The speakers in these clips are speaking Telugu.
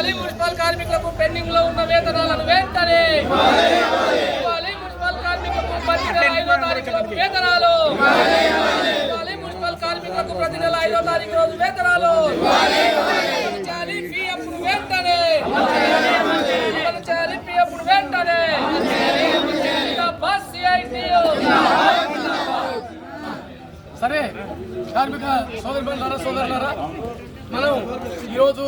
ఇవ్వాలి మున్సిపల్ కార్మికులకు పెండింగ్లో ఉన్న వేతనాలను వెంటనే ఇవ్వాలి మున్సిపల్ కార్మికులకు ప్రతి నెల ఐదో తారీఖులకు వేతనాలు. ఇవ్వాలి మున్సిపల్ కార్మికులకు ప్రతి నెల ఐదో తారీఖు రోజు వేతనాలు. చేయాలి పిఎఫ్ వెంటనే. చేయాలి పిఎఫ్ వెంటనే. బస్ సరే కార్మిక సోదరులారా సోదరులారా మనం ఈరోజు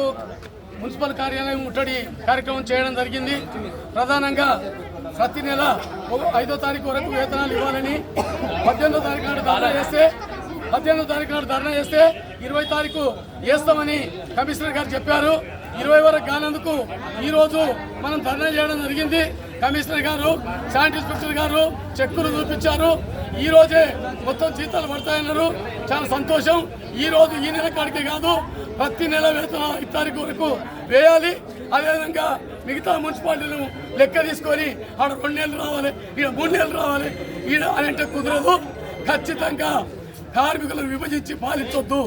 మున్సిపల్ కార్యాలయం ముట్టడి కార్యక్రమం చేయడం జరిగింది. ప్రధానంగా ప్రతి నెల ఐదో తారీఖు వరకు వేతనాలు ఇవ్వాలని పద్దెనిమిదో తారీఖు నాడు ధర్నా చేస్తే పద్దెనిమిదో తారీఖు నాడు ధర్నా చేస్తే ఇరవై తారీఖు వేస్తామని కమిషనర్ గారు చెప్పారు. ఇరవై వరకు కానందుకు ఈరోజు మనం ధర్నా చేయడం జరిగింది. కమిషనర్ గారు శానిటరీ ఇన్స్పెక్టర్ గారు చెక్కులు చూపించారు. ఈ రోజే మొత్తం జీతాలు పడతాయన్నారు. చాలా సంతోషం. ఈ రోజు ఈ నెల కాడికే కాదు ప్రతి నెల వేతన ఐదు తారీఖు వరకు వేయాలి. అదేవిధంగా మిగతా మున్సిపాలిటీలు లెక్క తీసుకొని ఆడ రెండు నెలలు రావాలి ఈడ మూడు నెలలు రావాలి ఈడ అని అంటే కుదరదు. ఖచ్చితంగా కార్మికులను విభజించి పాలించొద్దు.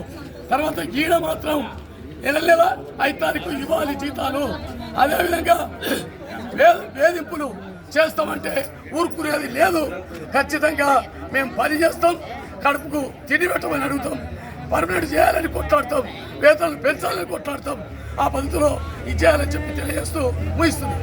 తర్వాత ఈడ మాత్రం నెల నెల ఐదు తారీఖు ఇవ్వాలి జీతాలు. అదేవిధంగా వేధింపులు చేస్తామంటే ఊరుకునేది లేదు. ఖచ్చితంగా మేము పని చేస్తాం కడుపుకు తిండి పెట్టమని అడుగుతాం పర్మనెంట్ చేయాలని కొట్లాడతాం వేతనాలు పెంచాలని కొట్లాడతాం ఆ పద్ధతిలో ఇది చేయాలని చెప్పి తెలియజేస్తూ ముగిస్తున్నాం.